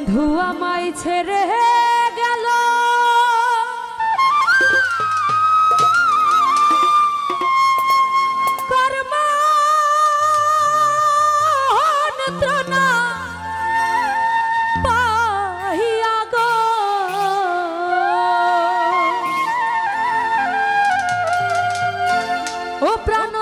বন্ধু আমায় ছেড়ে গেল। ও প্রাণ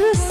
yarısı